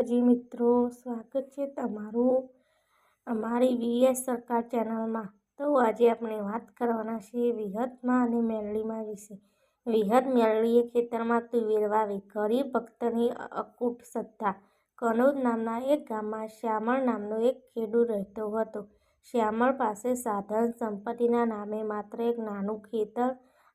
માતાજી મિત્રો, સ્વાગત છે તમારું અમારી વીએસ સરકાર ચેનલમાં. તો આજે આપણે વાત કરવાના છે વિહતમાં અને મેરડીમાં વિશે. વિહત મેરડીએ ખેતરમાં તુવેર વાવી ગરીબ ભક્તની અકૂટ શ્રદ્ધા. કનોજ નામના એક ગામમાં શ્યામળ નામનો એક ખેડૂત રહેતો હતો. શ્યામળ પાસે સાધન સંપત્તિના નામે માત્ર એક નાનું ખેતર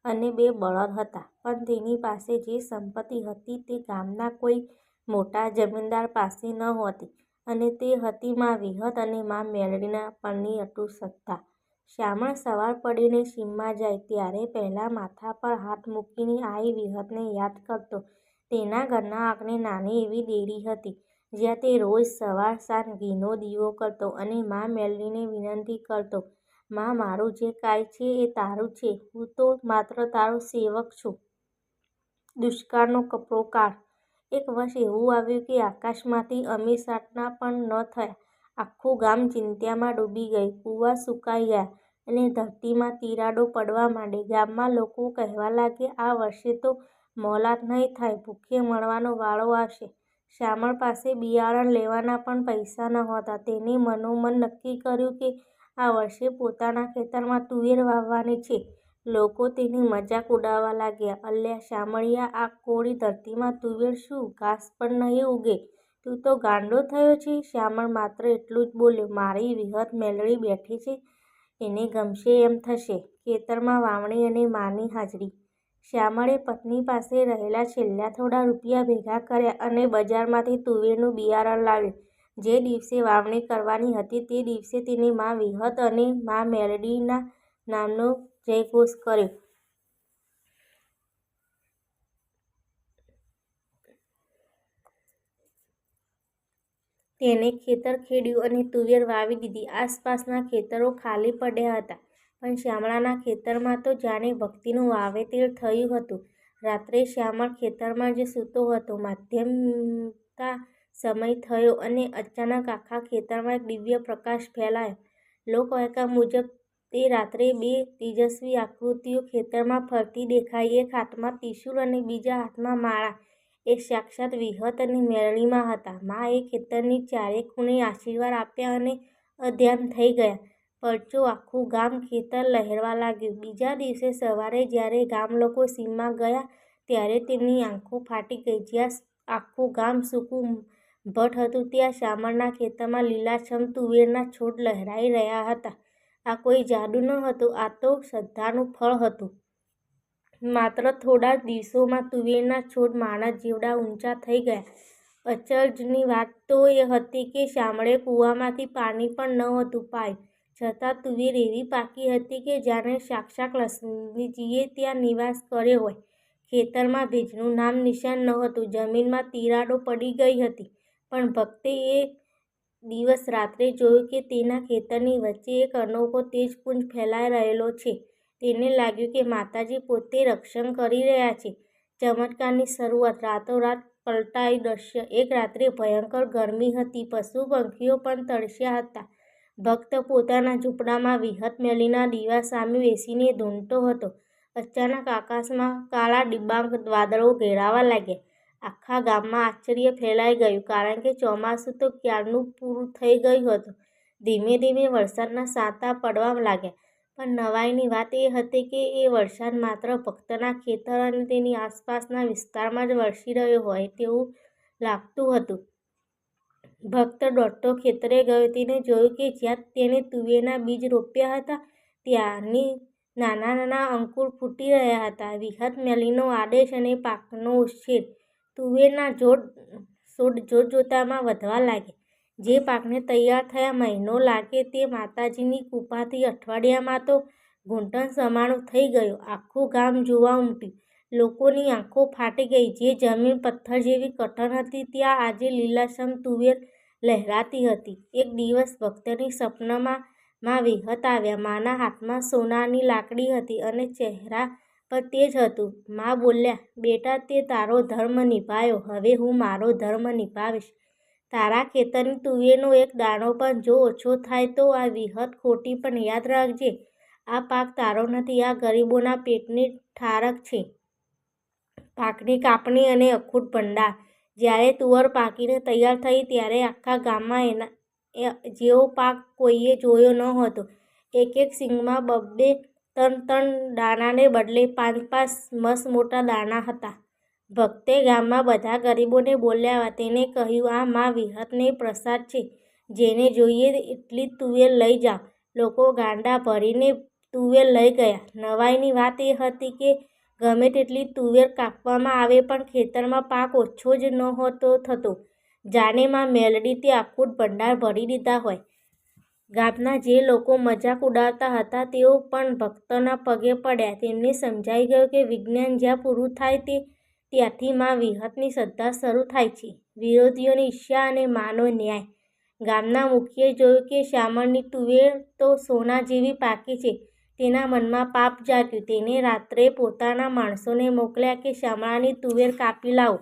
અને બે બળદ હતા. પણ તેની પાસે જે સંપત્તિ હતી તે ગામના કોઈ મોટા જમીનદાર પાસે નહોતી અને તે હતી મા વિહત અને મા મેળવીના પરની અટૂટ સત્તા. શ્યામળ સવાર પડીને સીમમાં જાય ત્યારે પહેલાં માથા પર હાથ મૂકીને આઈ વિહતને યાદ કરતો. તેના ઘરના આંગણે નાની એવી ડેરી હતી, જ્યાં તે રોજ સવાર સાંજ ઘીનો દીવો કરતો અને મા મેળવીને વિનંતી કરતો, માં, મારું જે કાંઈ છે એ તારું છે. હું તો માત્ર તારો સેવક છું. દુષ્કાળનો કપરો કાળ એક વર્ષ એવું આવ્યું કે આકાશમાંથી અમીસાટના પણ ન થયા. આખું ગામ ચિંતામાં ડૂબી ગયું. કૂવા સુકાઈ ગયા અને ધરતીમાં તિરાડો પડવા માંડી. ગામમાં લોકો કહેવા લાગ્યા, આ વર્ષે તો મોલાત નહીં થાય, ભૂખે મળવાનો વાળો આવશે. શ્યામળ પાસે બિયારણ લેવાના પણ પૈસા નહોતા. તેને મનોમન નક્કી કર્યું કે આ વર્ષે પોતાના ખેતરમાં તુવેર વાવવાની છે. લોકો તેની મજાક ઉડાવવા લાગ્યા. અલ્યા, શામળિયા, આ કોળી ધરતીમાં તુવેર શું? ઘાસ પણ નહીં ઉગે. તું તો ગાંડો થયો છે. શ્યામળ માત્ર એટલું જ બોલ્યો મારી વિહત મેલડી બેઠી છે. એને ગમશે એમ થશે. ખેતરમાં વાવણી અને માની હાજરી. શ્યામળે પત્ની પાસે રહેલા છેલ્લા થોડા રૂપિયા ભેગા કર્યા અને બજારમાંથી તુવેરનું બિયારણ લાવ્યું. જે દિવસે વાવણી કરવાની હતી તે દિવસે તેને મા વિહત અને મા મેલડીના નામનો જયઘોષ કર્યો. તેને ખેતર ખેડ્યું અને તુવેર વાવી દીધી. આસપાસના ખેતરો ખાલી પડ્યા હતા, પણ શ્યામળાના ખેતરમાં તો જાણે ભક્તિનું વાવેતર થયું હતું. રાત્રે શ્યામળ ખેતરમાં જ સૂતો હતો. માધ્યમતા સમય થયો અને અચાનક આખા ખેતરમાં એક દિવ્ય પ્રકાશ ફેલાયો. લોકવાયકા મુજબ તે રાત્રે બે તેજસ્વી આકૃતિઓ ખેતરમાં ફરતી દેખાઈ, એક હાથમાં ત્રિશુલ અને બીજા હાથમાં માળા. એ સાક્ષાત વિહત અને મેળણીમાં હતા. મા એ ખેતરની ચારે ખૂણે આશીર્વાદ આપ્યા અને અધ્યાન થઈ ગયા. પરચો આખું ગામ ખેતર લહેરવા લાગ્યું. બીજા દિવસે સવારે જ્યારે ગામ લોકો સીમમાં ગયા ત્યારે તેમની આંખો ફાટી ગઈ. જ્યાં આખું ગામ સૂકું ભટ્ટ હતું, ત્યાં શામળના ખેતરમાં લીલાછમ તુવેરના છોડ લહેરાઈ રહ્યા હતા. આ કોઈ જાદુ ન હતું, આ તો શ્રદ્ધાનું ફળ હતું. માત્ર થોડા દિવસોમાં તુવેરના છોડ માણસ જેવડા ઊંચા થઈ ગયા. અચરજની વાત તો એ હતી કે શામળે કૂવામાંથી પાણી પણ નહોતું પાય. છતાં તુવેર એવી પાકી હતી કે જાણે સાક્ષાત લક્ષ્મીજીએ ત્યાં નિવાસ કર્યો હોય. ખેતરમાં ભેજનું નામ નિશાન નહોતું જમીનમાં તિરાડો પડી ગઈ હતી. પણ ભક્તે એ દિવસ રાત્રે જોયું કે તેના ખેતરની વચ્ચે એક અનોખો તેજપુંજ ફેલાઈ રહેલો છે. તેને લાગ્યું કે માતાજી પોતે રક્ષણ કરી રહ્યા છે. ચમત્કારની શરૂઆત રાતોરાત પલટાઈ દ્રશ્ય. એક રાત્રે ભયંકર ગરમી હતી. પશુ પંખીઓ પણ તરસ્યા હતા. ભક્ત પોતાના ઝૂંપડામાં વિહત મેલીના દીવા સામે બેસીને ધૂંઢતો હતો. અચાનક આકાશમાં કાળા ડિબાંગ વાદળો ઘેરાવા લાગ્યા. આખા ગામમાં આશ્ચર્ય ફેલાઈ ગયું કારણ કે ચોમાસું તો ક્યારનું પૂરું થઈ ગયું હતું. ધીમે ધીમે વરસાદના સાતા પડવા લાગ્યા. પણ નવાઈની વાત એ હતી કે એ વરસાદ માત્ર ભક્તના ખેતર અને તેની આસપાસના વિસ્તારમાં જ વરસી રહ્યો હોય તેવું લાગતું હતું. ભક્ત દોઢો ખેતરે ગયો તેને જોયું કે જ્યાં તેણે તુવેરના બીજ રોપ્યા હતા, ત્યાંની નાના નાના અંકુર ફૂટી રહ્યા હતા. વિહત મેલીનો આદેશ અને પાકનો ઉછેર તુવેરના જોડ છોડ જોતજોતામાં વધવા લાગે. જે પાકને તૈયાર થયા મહિનો લાગે તે માતાજીની કૃપાથી અઠવાડિયામાં તો ઘૂંટણ સમાણું થઈ ગયો. આખું ગામ જોવા ઉમટ્યું. લોકોની આંખો ફાટી ગઈ. જે જમીન પથ્થર જેવી કઠણ હતી, ત્યાં આજે લીલાશમ તુવેર લહેરાતી હતી. એક દિવસ ભક્તની સપનામાં માં વિહત આવ્યા. માના હાથમાં સોનાની લાકડી હતી અને ચહેરા પર જ હતું. મા બોલ્યા, બેટા, તે તારો ધર્મ નિભાયો. હવે હું મારો ધર્મ નિભાવીશ. તારા ખેતરની તુવેરનો એક દાણો પણ જો ઓછો થાય તો આ વિહત ખોટી પણ યાદ રાખજે. આ પાક તારો નથી. આ ગરીબોના પેટની ઠારક છે. પાકની કાપણી અને અખૂટ ભંડાર. જ્યારે તુવર પાકીને તૈયાર થઈ ત્યારે આખા ગામમાં એના જેવો પાક કોઈએ જોયો ન હતો. એક એક સિંગમાં બબ્બે ત્રણ ત્રણ દાણાને બદલે પાંચ પાંચ મસ્ત મોટા દાણા હતા. ભક્તે ગામમાં બધા ગરીબોને બોલ્યા તેને કહ્યું, આ મા વિહતને પ્રસાદ છે. જેને જોઈએ એટલી તુવેર લઈ જાઓ. લોકો ગાંડા ભરીને તુવેર લઈ ગયા. નવાઈની વાત એ હતી કે, ગમે તેટલી તુવેર કાપવામાં આવે, પણ ખેતરમાં પાક ઓછો જ નહોતો થતો. જાણે મા તે આખું ભંડાર ભરી દીધા હોય. ગામના જે લોકો મજાક ઉડાવતા હતા, તેઓ પણ ભક્તોના પગે પડ્યા. તેમને સમજાઈ ગયું કે વિજ્ઞાન જ્યાં પૂરું થાય તે ત્યાંથી મા વિહતની શ્રદ્ધા શરૂ થાય છે. વિરોધીઓની ઈર્ષ્યા અને માનો ન્યાય! ગામના મુખીએ જોયું કે શામળની તુવેર તો સોના જેવી પાકી છે. તેના મનમાં પાપ જાગ્યું. તેને રાત્રે પોતાના માણસોને મોકલ્યા કે શામળાની તુવેર કાપી લાવો.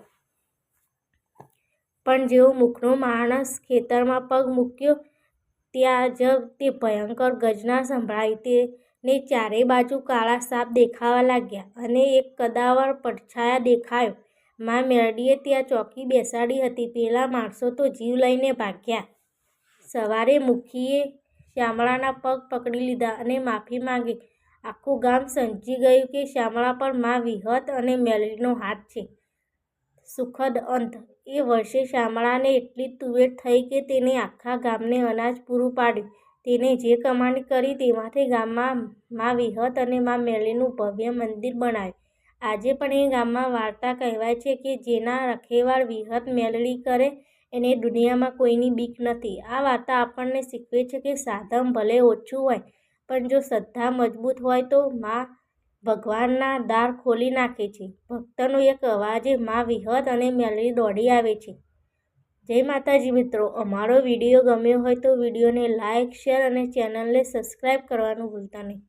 પણ જેવો મુખનો માણસ ખેતરમાં પગ મૂક્યો ત્યાં જ તે ભયંકર ગર્જના સંભળાઈ. તેને ચારે બાજુ કાળા સાપ દેખાવા લાગ્યા અને એક કદાવર પડછાયા દેખાયો. મા મેરડીએ ત્યાં ચોકી બેસાડી હતી. પેલા માણસો તો જીવ લઈને ભાગ્યા. સવારે મુખીએ શ્યામળાના પગ પકડી લીધા અને માફી માંગી. આખું ગામ સમજી ગયું કે શ્યામળા પર મા વિહત અને મેલડીનો હાથ છે. સુખદ અંત: એ વર્ષે શામળાને એટલી તુવેર થઈ કે તેને આખા ગામને અનાજ પૂરું પાડ્યું. તેને જે કમાણી કરી તેમાંથી ગામમાં મા વિહત અને મા મેળીનું ભવ્ય મંદિર બનાવ્યું. આજે પણ એ ગામમાં વાર્તા કહેવાય છે કે જેના રખેવાળ વિહત મેલડી કરે એને દુનિયામાં કોઈની બીક નથી. આ વાર્તા આપણને શીખવે છે કે સાધન ભલે ઓછું હોય, પણ જો શ્રદ્ધા મજબૂત હોય તો મા ભગવાનના દાર ખોલી નાખે છે. ભક્તનો એક અવાજે મા વિહત અને મેલડી દોડી આવે છે. જય માતાજી મિત્રો, અમારો વીડિયો ગમ્યો હોય તો વિડીયોને લાઇક શેર અને ચેનલને સબસ્ક્રાઈબ કરવાનું ભૂલતા નહીં.